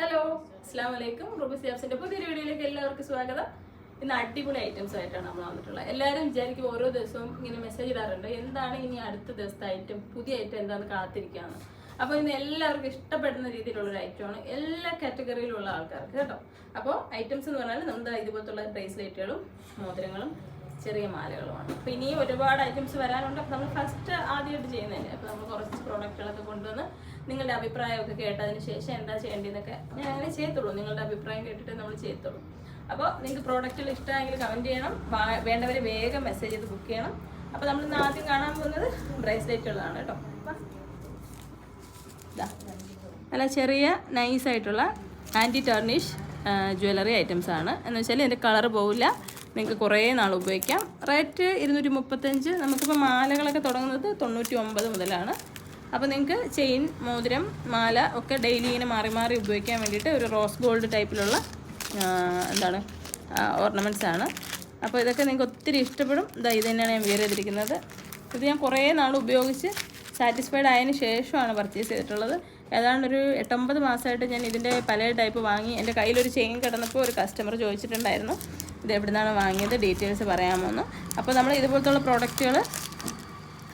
Hello അസ്സാം വലൈക്കും Ruby സിയാബ്സിന്റെ പുതിയൊരു വീഡിയോയിലേക്ക് എല്ലാവർക്കും സ്വാഗതം. ഇന്ന് അടിപൊളി ഐറ്റംസ് ആയിട്ടാണ് നമ്മൾ വന്നിട്ടുള്ളത്. എല്ലാവരും വിചാരിക്കും ഓരോ ദിവസവും ഇങ്ങനെ മെസ്സേജ് ഇടാറുണ്ട്. എന്താണ് ഇനി അടുത്ത ദിവസത്തെ ഐറ്റം പുതിയ ഐറ്റം എന്താണെന്ന് കാത്തിരിക്കുകയാണ്. അപ്പോൾ ഇന്ന് എല്ലാവർക്കും ഇഷ്ടപ്പെടുന്ന രീതിയിലുള്ള ഒരു ഐറ്റമാണ് എല്ലാ കാറ്റഗറിയിലുള്ള ആൾക്കാർക്ക് കേട്ടോ. അപ്പോൾ ഐറ്റംസ് എന്ന് പറഞ്ഞാൽ നമ്മുടെ ഇതുപോലത്തുള്ള ബ്രേസ്ലെറ്റുകളും മോതിരങ്ങളും ചെറിയ മാലകളുമാണ്. അപ്പോൾ ഇനിയും ഒരുപാട് ഐറ്റംസ് വരാനുണ്ട്. അപ്പോൾ നമ്മൾ ഫസ്റ്റ് ആദ്യമായിട്ട് ചെയ്യുന്നതല്ലേ? അപ്പോൾ നമ്മൾ കുറച്ച് പ്രോഡക്റ്റുകളൊക്കെ കൊണ്ടുവന്ന് നിങ്ങളുടെ അഭിപ്രായമൊക്കെ കേട്ടതിന് ശേഷം എന്താ ചെയ്യേണ്ടതെന്നൊക്കെ ഞാൻ അങ്ങനെ ചെയ്യത്തുള്ളൂ. നിങ്ങളുടെ അഭിപ്രായം കേട്ടിട്ട് നമ്മൾ ചെയ്യത്തുള്ളൂ. അപ്പോൾ നിങ്ങൾക്ക് പ്രോഡക്റ്റുകൾ ഇഷ്ടമായെങ്കിൽ കമന്റ് ചെയ്യണം. വേണ്ടവരെ വേഗം മെസ്സേജ് ചെയ്ത് ബുക്ക് ചെയ്യണം. അപ്പോൾ നമ്മൾ ഇന്ന് ആദ്യം കാണാൻ പോകുന്നത് ബ്രേസ്ലെറ്റുകളാണ് കേട്ടോ. നല്ല ചെറിയ നൈസായിട്ടുള്ള ആന്റി ടർണിഷ് ജ്വല്ലറി ഐറ്റംസ് ആണ്. എന്ന് വെച്ചാൽ ഇതിന്റെ കളർ പോവില്ല. നിങ്ങൾക്ക് കുറേ നാൾ ഉപയോഗിക്കാം. റേറ്റ് ഇരുന്നൂറ്റി മുപ്പത്തഞ്ച് നമുക്കിപ്പോൾ മാലകളൊക്കെ തുടങ്ങുന്നത് തൊണ്ണൂറ്റി ഒമ്പത് മുതലാണ്. അപ്പോൾ നിങ്ങൾക്ക് ചെയിൻ മോതിരം മാല ഒക്കെ ഡെയിലി ഇങ്ങനെ മാറി മാറി ഉപയോഗിക്കാൻ വേണ്ടിയിട്ട് ഒരു റോസ് ഗോൾഡ് ടൈപ്പിലുള്ള എന്താണ് ഓർണമെന്റ്സ് ആണ്. അപ്പോൾ ഇതൊക്കെ നിങ്ങൾക്ക് ഒത്തിരി ഇഷ്ടപ്പെടും. ഇതാ ഇത് തന്നെയാണ് ഞാൻ വെയർ ചെയ്തിരിക്കുന്നത്. ഇത് ഞാൻ കുറേ നാൾ ഉപയോഗിച്ച് സാറ്റിസ്ഫൈഡ് ആയതിന് ശേഷമാണ് പർച്ചേസ് ചെയ്തിട്ടുള്ളത്. ഏതാണ്ട് ഒരു എട്ടൊമ്പത് മാസമായിട്ട് ഞാൻ ഇതിന്റെ പല ടൈപ്പ് വാങ്ങി. എന്റെ കയ്യിലൊരു ചെയിൻ കിടന്നപ്പോൾ ഒരു കസ്റ്റമർ ചോദിച്ചിട്ടുണ്ടായിരുന്നു. ഇത് എവിടെ നിന്നാണ് വാങ്ങിയത് ഡീറ്റെയിൽസ് പറയാമോന്ന്. അപ്പോൾ നമ്മൾ ഇതുപോലത്തുള്ള പ്രോഡക്റ്റുകൾ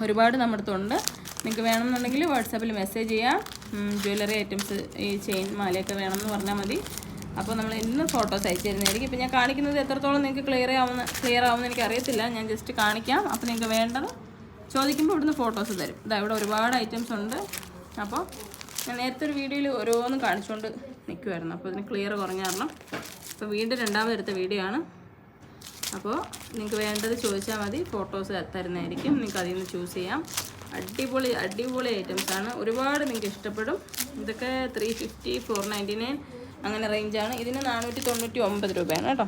ഒരുപാട് നമ്മുടെ അടുത്തുണ്ട് നിങ്ങൾക്ക് വേണമെന്നുണ്ടെങ്കിൽ വാട്സാപ്പിൽ മെസ്സേജ് ചെയ്യാം. ജ്വല്ലറി ഐറ്റംസ് ഈ ചെയിൻ മാലയൊക്കെ വേണമെന്ന് പറഞ്ഞാൽ മതി. അപ്പോൾ നമ്മൾ ഇന്ന് ഫോട്ടോസ് അയച്ചു തരുന്നതായിരിക്കും ഇപ്പോൾ ഞാൻ കാണിക്കുന്നത് എത്രത്തോളം നിങ്ങൾക്ക് ക്ലിയർ ആവുന്ന ക്ലിയർ ആവുമെന്ന് എനിക്ക് അറിയത്തില്ല. ഞാൻ ജസ്റ്റ് കാണിക്കാം. അപ്പോൾ നിങ്ങൾക്ക് വേണ്ടത് ചോദിക്കുമ്പോൾ ഇവിടുന്ന് ഫോട്ടോസ് തരും. ഇതാ ഇവിടെ ഒരുപാട് ഐറ്റംസ് ഉണ്ട്. അപ്പോൾ ഞാൻ നേരത്തെ ഒരു വീഡിയോയിൽ ഓരോന്നും കാണിച്ചുകൊണ്ട് നിൽക്കുമായിരുന്നു അപ്പോൾ ഇതിന് ക്ലിയർ കുറഞ്ഞ കാരണം അപ്പോൾ വീണ്ടും രണ്ടാമത് എടുത്ത വീഡിയോ ആണ്. അപ്പോൾ നിങ്ങൾക്ക് വേണ്ടത് ചോദിച്ചാൽ മതി. ഫോട്ടോസ് തരുന്നതായിരിക്കും. നിങ്ങൾക്ക് അതിൽ നിന്ന് ചൂസ് ചെയ്യാം. അടിപൊളി അടിപൊളി ഐറ്റംസ് ആണ്. ഒരുപാട് നിങ്ങൾക്ക് ഇഷ്ടപ്പെടും. ഇതൊക്കെ three fifty four ninety nine അങ്ങനെ റേഞ്ചാണ് ഇതിന് നാനൂറ്റി തൊണ്ണൂറ്റി ഒമ്പത് രൂപയാണ് കേട്ടോ.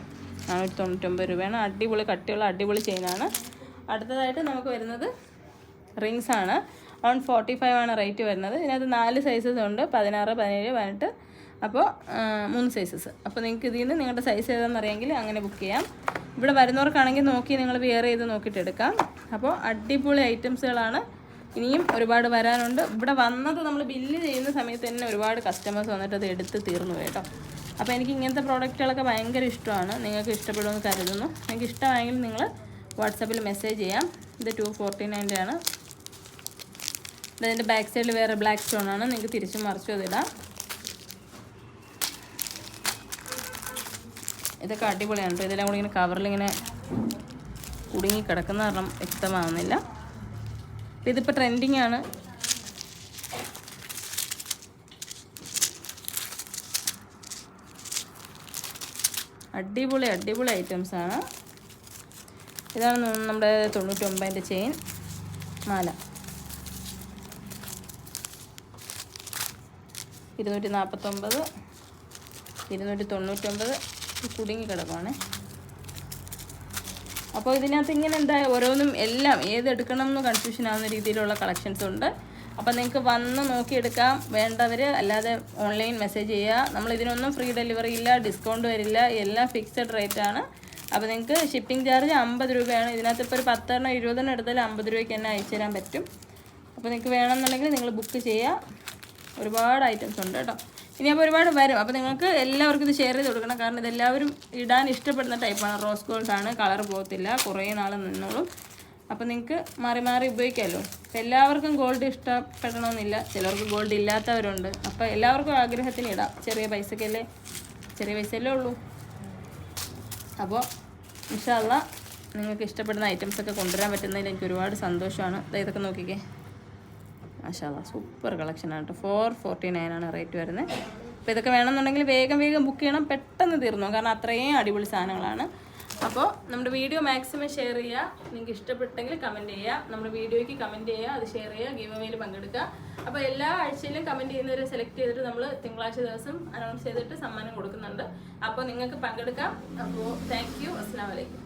നാനൂറ്റി തൊണ്ണൂറ്റി ഒമ്പത് രൂപയാണ്. അടിപൊളി കട്ടിയുള്ള അടിപൊളി ചെയിനാണ് അടുത്തതായിട്ട് നമുക്ക് വരുന്നത് റിങ്സ് ആണ്. വൺ ഫോർട്ടി ഫൈവ് ആണ് റേറ്റ് വരുന്നത്. ഇതിനകത്ത് നാല് സൈസസ് ഉണ്ട്. പതിനാറ് പതിനേഴ് പതിനെട്ട് അപ്പോൾ മൂന്ന് സൈസസ് അപ്പോൾ നിങ്ങൾക്ക് ഇതിൽ നിന്ന് നിങ്ങളുടെ സൈസ് ഏതാണെന്ന് അറിയാമെങ്കിൽ അങ്ങനെ ബുക്ക് ചെയ്യാം. ഇവിടെ വരുന്നവർക്കാണെങ്കിൽ നോക്കി നിങ്ങൾ വെയർ ചെയ്ത് നോക്കിയിട്ട് എടുക്കാം. അപ്പോൾ അടിപൊളി ഐറ്റംസുകളാണ് ഇനിയും ഒരുപാട് വരാനുണ്ട്. ഇവിടെ വന്നത് നമ്മൾ ബില്ല് ചെയ്യുന്ന സമയത്ത് തന്നെ ഒരുപാട് കസ്റ്റമേഴ്സ് വന്നിട്ട് അത് എടുത്ത് തീർന്നു കേട്ടോ. അപ്പോൾ എനിക്ക് ഇങ്ങനത്തെ പ്രോഡക്റ്റുകളൊക്കെ ഭയങ്കര ഇഷ്ടമാണ്. നിങ്ങൾക്ക് ഇഷ്ടപ്പെടുമെന്ന് കരുതുന്നു. നിങ്ങൾക്ക് ഇഷ്ടമായെങ്കിൽ നിങ്ങൾ വാട്സാപ്പിൽ മെസ്സേജ് ചെയ്യാം. ഇത് ടു ഫോർട്ടി നയന്റെ ആണ് ഇതിന്റെ ബാക്ക് സൈഡിൽ വേറെ ബ്ലാക്ക് സ്റ്റോൺ ആണ്. നിങ്ങൾക്ക് തിരിച്ചും മറിച്ചും അതിടാം ഇതൊക്കെ അടിപൊളിയാണ് കേട്ടോ. ഇതെല്ലാം കൂടി ഇങ്ങനെ കവറിലിങ്ങനെ കുടുങ്ങി കിടക്കുന്ന കാരണം വ്യക്തമാവുന്നില്ല. ഇതിപ്പോൾ ട്രെൻഡിങ് ആണ്. അടിപൊളി അടിപൊളി ഐറ്റംസ് ആണ്. ഇതാണ് നമ്മുടെ നമ്മുടെ തൊണ്ണൂറ്റൊമ്പതിന്റെ ചെയിൻ മാല. ഇരുന്നൂറ്റി നാൽപ്പത്തൊമ്പത് ഇരുന്നൂറ്റി തൊണ്ണൂറ്റൊമ്പത് കുടുങ്ങി കിടക്കുവാണ് അപ്പോൾ ഇതിനകത്ത് ഇങ്ങനെ എന്താ ഓരോന്നും എല്ലാം ഏത് എടുക്കണം എന്ന് കൺഫ്യൂഷൻ ആവുന്ന രീതിയിലുള്ള കളക്ഷൻസ് ഉണ്ട്. അപ്പോൾ നിങ്ങൾക്ക് വന്ന് നോക്കിയെടുക്കാം. വേണ്ടവർ അല്ലാതെ ഓൺലൈൻ മെസ്സേജ് ചെയ്യുക. നമ്മൾ ഇതിനൊന്നും ഫ്രീ ഡെലിവറി ഇല്ല ഡിസ്കൗണ്ട് വരില്ല. എല്ലാം ഫിക്സഡ് റേറ്റ് ആണ്. അപ്പോൾ നിങ്ങൾക്ക് ഷിപ്പിംഗ് ചാർജ് അമ്പത് രൂപയാണ്. ഇതിനകത്ത് ഇപ്പോൾ ഒരു പത്തെണ്ണം ഇരുപതെണ്ണം എടുത്താൽ അമ്പത് രൂപയ്ക്ക് തന്നെ അയച്ചു തരാൻ പറ്റും. അപ്പോൾ നിങ്ങൾക്ക് വേണമെന്നുണ്ടെങ്കിൽ നിങ്ങൾ ബുക്ക് ചെയ്യുക. ഒരുപാട് ഐറ്റംസ് ഉണ്ട് കേട്ടോ. ഇനി അപ്പോൾ ഒരുപാട് വരും. അപ്പോൾ നിങ്ങൾക്ക് എല്ലാവർക്കും ഇത് ഷെയർ ചെയ്ത് കൊടുക്കണം. കാരണം ഇതെല്ലാവരും ഇടാൻ ഇഷ്ടപ്പെടുന്ന ടൈപ്പാണ് റോസ് ഗോൾഡ് ആണ്. കളർ പോകത്തില്ല. കുറേ നാൾ നിന്നോളും. അപ്പോൾ നിങ്ങൾക്ക് മാറി മാറി ഉപയോഗിക്കാമല്ലോ അപ്പോൾ എല്ലാവർക്കും ഗോൾഡ് ഇഷ്ടപ്പെടണമെന്നില്ല. ചിലർക്ക് ഗോൾഡ് ഇല്ലാത്തവരുണ്ട്. അപ്പോൾ എല്ലാവർക്കും ആഗ്രഹത്തിന് ഇടാം. ചെറിയ പൈസക്കല്ലേ ചെറിയ പൈസയല്ലേ ഉള്ളൂ. അപ്പോൾ ഇൻഷാല്ല നിങ്ങൾക്ക് ഇഷ്ടപ്പെടുന്ന ഐറ്റംസൊക്കെ കൊണ്ടുവരാൻ പറ്റുന്നതിൽ എനിക്ക് ഒരുപാട് സന്തോഷമാണ്. ഇതൊക്കെ നോക്കിക്കേ. മാഷാല്ല സൂപ്പർ കളക്ഷനാണ് കേട്ടോ. ഫോർ ഫോർട്ടി നയൻ ആണ് റേറ്റ് വരുന്നത്. അപ്പോൾ ഇതൊക്കെ വേണമെന്നുണ്ടെങ്കിൽ വേഗം വേഗം ബുക്ക് ചെയ്യണം. പെട്ടെന്ന് തീർന്നു? കാരണം അത്രയും അടിപൊളി സാധനങ്ങളാണ്. അപ്പോൾ നമ്മുടെ വീഡിയോ മാക്സിമം ഷെയർ ചെയ്യുക. നിങ്ങൾക്ക് ഇഷ്ടപ്പെട്ടെങ്കിൽ കമന്റ് ചെയ്യുക. നമ്മുടെ വീഡിയോയ്ക്ക് കമന്റ് ചെയ്യുക. അത് ഷെയർ ചെയ്യുക. ഗീവ് മെയിൽ പങ്കെടുക്കുക. അപ്പോൾ എല്ലാ ആഴ്ചയിലും കമന്റ് ചെയ്യുന്നവരെ സെലക്ട് ചെയ്തിട്ട് നമ്മൾ തിങ്കളാഴ്ച ദിവസം അനൗൺസ് ചെയ്തിട്ട് സമ്മാനം കൊടുക്കുന്നുണ്ട്. അപ്പോൾ നിങ്ങൾക്ക് പങ്കെടുക്കാം. അപ്പോൾ താങ്ക് യു അസ്സാം വലൈക്കും